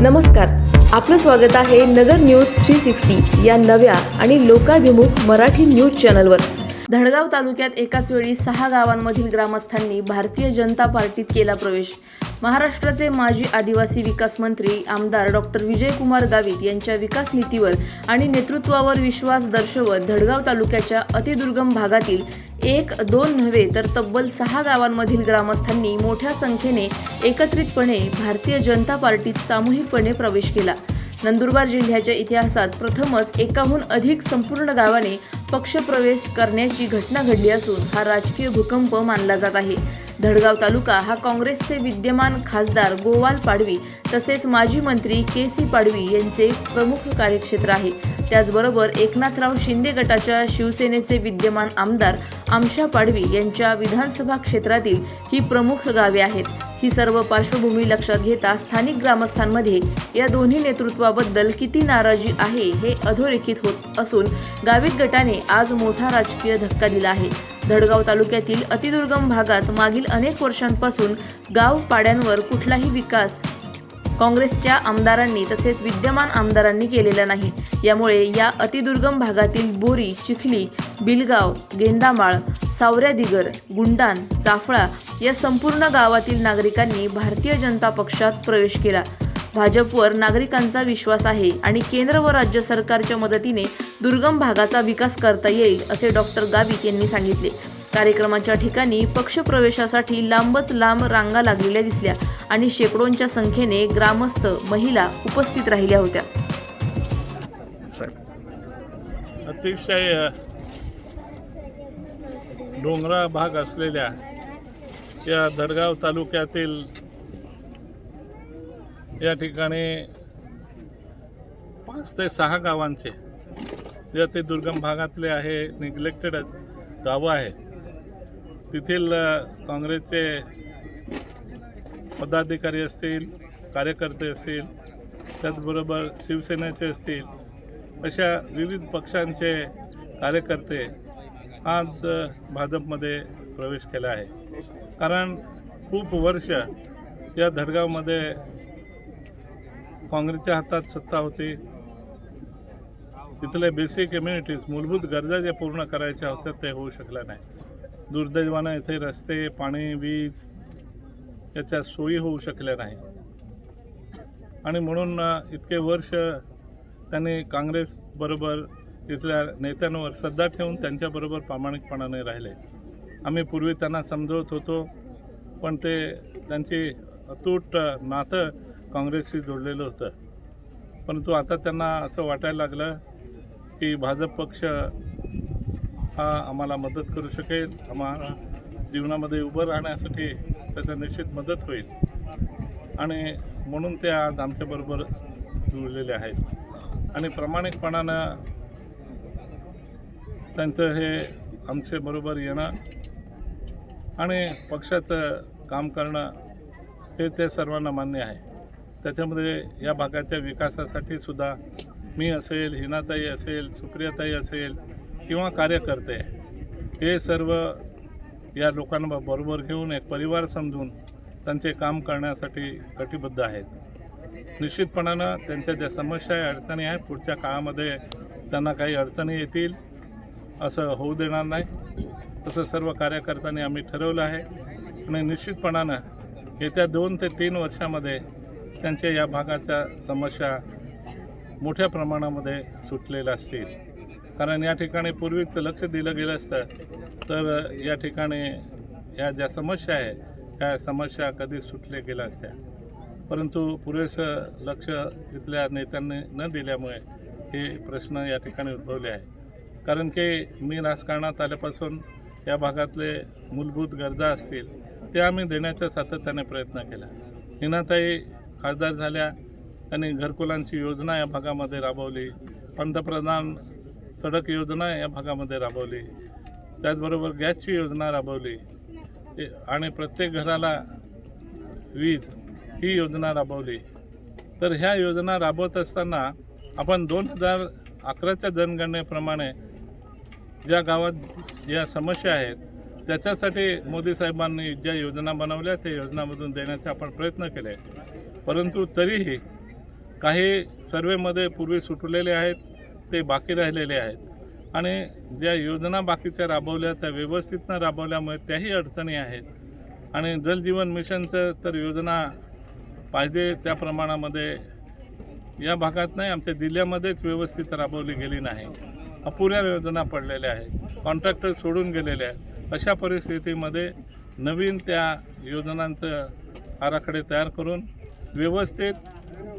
नमस्कार. आपलं स्वागत आहे नगर न्यूज थ्री सिक्स्टी या नव्या आणि लोकाभिमुख मराठी न्यूज चॅनलवर. धडगाव तालुक्यात एकाच वेळी सहा गावांमधील ग्रामस्थांनी भारतीय जनता पार्टीत केला प्रवेश. महाराष्ट्राचे माजी आदिवासी विकास मंत्री आमदार डॉक्टर विजयकुमार गावित यांच्या विकास नीतीवर आणि नेतृत्वावर विश्वास दर्शवत धडगाव तालुक्याच्या अतिदुर्गम भागातील एक दोन नव्हे तर तब्बल सहा गावांमधील ग्रामस्थांनी मोठ्या संख्येने एकत्रितपणे भारतीय जनता पार्टीत सामूहिकपणे प्रवेश केला. नंदुरबार जिल्ह्याच्या इतिहासात प्रथमच एकाहून अधिक संपूर्ण गावाने पक्षप्रवेश करण्याची घटना घडली असून हा राजकीय भूकंप मानला जात आहे. धडगाव तालुका हा काँग्रेसचे विद्यमान खासदार गोवाल पाडवी तसेच माजी मंत्री के सी पाडवी यांचे प्रमुख कार्यक्षेत्र आहे. त्याचबरोबर एकनाथराव शिंदे गटाच्या शिवसेनेचे विद्यमान आमदार आमशा पाडवी यांच्या विधानसभा क्षेत्रातील ही प्रमुख गावे आहेत. ही सर्व पार्श्वभूमी लक्षात घेता स्थानिक ग्रामस्थांमध्ये या दोन्ही नेतृत्वाबद्दल किती नाराजी आहे हे अधोरेखित होत असून गावित गटाने आज मोठा राजकीय धक्का दिला आहे. धडगाव तालुक्यातील अतिदुर्गम भागात मागील अनेक वर्षांपासून गाव पाड्यांवर कुठलाही विकास काँग्रेसच्या आमदारांनी तसेच विद्यमान आमदारांनी केलेला नाही. यामुळे या अतिदुर्गम भागातील बोरी चिखली बिलगाव गेंदामाळ सावऱ्या दिगर गुंडान चाफळा या संपूर्ण गावातील नागरिकांनी भारतीय जनता पक्षात प्रवेश केला. भाजपवर नागरिकांचा विश्वास आहे आणि केंद्र व राज्य सरकारच्या मदतीने दुर्गम भागाचा विकास करता येईल असे डॉक्टर गावित यांनी सांगितले. कार्यक्रमाच्या ठिकाणी पक्षप्रवेशासाठी लांबच लांब रांगा लागलेल्या दिसल्या आणि शेकडोंच्या संख्येने ग्रामस्थ महिला उपस्थित राहिल्या होत्या. अतिशय अ, डोंगराळ भाग असलेल्या या धडगाव तालुक्यातील या ठिकाणी पाच ते सहा गावांचे जे ते दुर्गम भागातले आहे निग्लेक्टेड गावं आहे तेथील काँग्रेसचे पदाधिकारी असतील कार्यकर्ते असतील त्याचबरोबर शिवसेनेचे असतील अशा विविध पक्षांचे कार्यकर्ते आज भाजपमध्ये प्रवेश केला आहे. कारण खूप वर्ष या धडगावमध्ये काँग्रेसच्या हातात सत्ता होती. तिथले बेसिक इम्युनिटीज मूलभूत गरजा ज्या पूर्ण करायच्या होत्या ते होऊ शकल्या नाही दुर्दैवानं येथे रस्ते पाणी वीज याच्या सोयी होऊ शकल्या नाही आणि म्हणून इतके वर्ष त्यांनी काँग्रेसबरोबर इथल्या नेत्यांवर श्रद्धा ठेवून त्यांच्याबरोबर प्रामाणिकपणाने राहिले. आम्ही पूर्वी त्यांना समजवत होतो पण ते त्यांची अतूट नातं काँग्रेसशी जोडलेलं होतं. परंतु आता त्यांना असं वाटायला लागलं की भाजप पक्ष हा आम्हाला मदत करू शकेल आम्हाला जीवनामध्ये उभं राहण्यासाठी त्याचा निश्चित मदत होईल. आणि म्हणून ते आज आमच्याबरोबर जुळलेले आहेत. आणि प्रामाणिकपणानं त्यांचं हे आमच्याबरोबर येणं आणि पक्षाचं काम करणं हे ते सर्वांना मान्य आहे. त्याच्यामध्ये या भागाच्या विकासासाठी सुद्धा मी असेल हिनाताई असेल सुप्रियाताई असेल किंवा कार्यकर्ते हे सर्व या लोकांना बरोबर घेऊन एक परिवार समजून त्यांचे काम करण्यासाठी कटिबद्ध आहेत. निश्चितपणानं त्यांच्या ज्या समस्या आहे अडचणी आहेत पुढच्या काळामध्ये त्यांना काही अडचणी येतील असं होऊ देणार नाही. तसं सर्व कार्यकर्त्यांनी आम्ही ठरवलं आहे. आणि निश्चितपणानं येत्या दोन ते तीन वर्षामध्ये त्यांच्या या भागाच्या समस्या मोठ्या प्रमाणामध्ये सुटलेल्या असतील. कारण या ठिकाणी पूर्वीच लक्ष दिलं गेलं असतं. तर या ठिकाणी या ज्या समस्या आहे त्या समस्या कधी सुटल्या गेल्या असत्या. परंतु पुरेसं लक्ष इथल्या नेत्यांनी न दिल्यामुळे हे प्रश्न या ठिकाणी उद्भवले आहे कारण की मी राजकारणात आल्यापासून या भागातले मूलभूत गरजा असतील ते आम्ही देण्याचा सातत्याने प्रयत्न केला. हिनाताई खासदार झाल्या त्यांनी घरकुलांची योजना या भागामध्ये राबवली. पंतप्रधान सडक योजना या भागामध्ये राबवली. त्याचबरोबर गॅसची योजना राबवली. आणि प्रत्येक घराला वीज ही योजना राबवली. तर ह्या योजना राबवत असताना आपण दोन हजार अकराच्या जनगणनेप्रमाणे ज्या गावात ज्या समस्या आहेत त्याच्यासाठी मोदी साहेबांनी ज्या योजना बनवल्या त्या योजनामधून देण्याचे आपण प्रयत्न केले. परंतु तरीही काही सर्वेमध्ये पूर्वी सुटलेले आहेत. ते बाकी राहिलेले आहेत. आणि ज्या योजना बाकीच्या राबवल्या त्या व्यवस्थित न राबवल्यामुळे त्याही अडचणी आहेत. आणि जलजीवन मिशनचं तर योजना पाहिजे त्या प्रमाणामध्ये. या भागात नाही आमच्या जिल्ह्यामध्येच व्यवस्थित राबवली गेली नाही. अपुऱ्या योजना पडलेल्या आहेत. कॉन्ट्रॅक्टर सोडून गेलेले आहेत. अशा परिस्थितीमध्ये नवीन त्या योजनांचं आराखडे तयार करून व्यवस्थित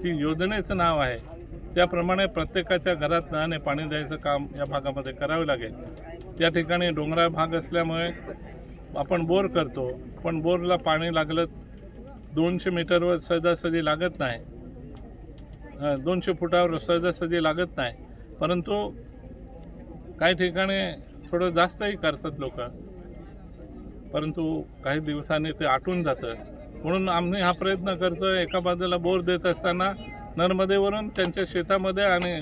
ती योजनेचं नाव आहे. त्याप्रमाणे प्रत्येकाच्या घरात नळाने पाणी द्यायचं काम या भागामध्ये करावे लागेल. या ठिकाणी डोंगराळ भाग असल्यामुळे आपण बोर करतो पण बोरला पाणी लागलं दोनशे मीटरवर सहजासहजी लागत नाही. दोनशे फुटावर सहजासहजी लागत नाही. परंतु काही ठिकाणी थोडं जास्तही करतात लोक. परंतु काही दिवसांनी ते आटून जातं. म्हणून आम्ही हा प्रयत्न करतो एका बाजूला बोर देत असताना नर्मदेवरून त्यांच्या शेतामध्ये आणि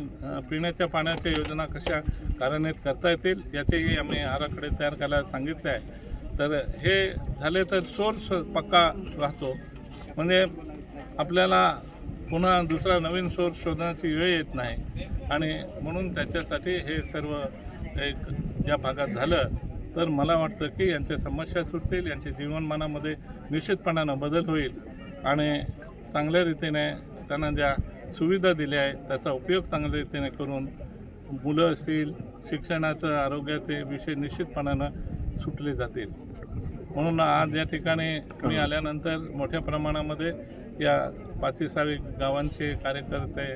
पिण्याच्या पाण्याच्या योजना कशा कार्यान्वित करता येतील याचेही आम्ही आराखडे तयार करायला सांगितले आहे. तर हे झाले तर सोर्स पक्का राहतो. म्हणजे आपल्याला पुन्हा दुसरा नवीन सोर्स शोधण्याची वेळ येत नाही. आणि म्हणून त्याच्यासाठी हे सर्व एक या भागात झालं तर मला वाटतं की यांच्या समस्या सुटतील यांच्या जीवनमानामध्ये निश्चितपणानं बदल होईल. आणि चांगल्या रीतीने त्यांना ज्या सुविधा दिल्या आहेत त्याचा उपयोग चांगल्या रीतीने करून मुलं असतील शिक्षणाचं आरोग्याचे विषय निश्चितपणानं सुटले जातील. म्हणून आज या ठिकाणी मी आल्यानंतर मोठ्या प्रमाणामध्ये या पाचवी सहावी गावांचे कार्यकर्ते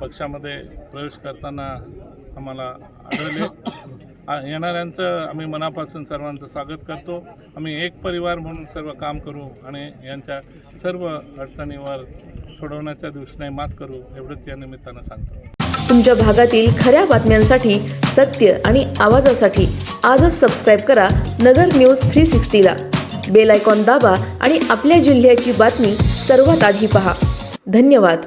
पक्षामध्ये प्रवेश करताना आम्हाला आढळले. येणाऱ्यांचं आम्ही मनापासून सर्वांचं स्वागत करतो. आम्ही एक परिवार म्हणून सर्व काम करू आणि यांच्या सर्व अडचणीवर सोडवण्याच्या दृष्टीने मात करू एवढंच या निमित्तानं सांगतो. तुमच्या भागातील खऱ्या बातम्यांसाठी सत्य आणि आवाजासाठी आजच सबस्क्राईब करा नगर न्यूज थ्री सिक्स्टीला बेल आयकॉन दाबा आणि आपल्या जिल्ह्याची बातमी सर्वात आधी पहा. धन्यवाद.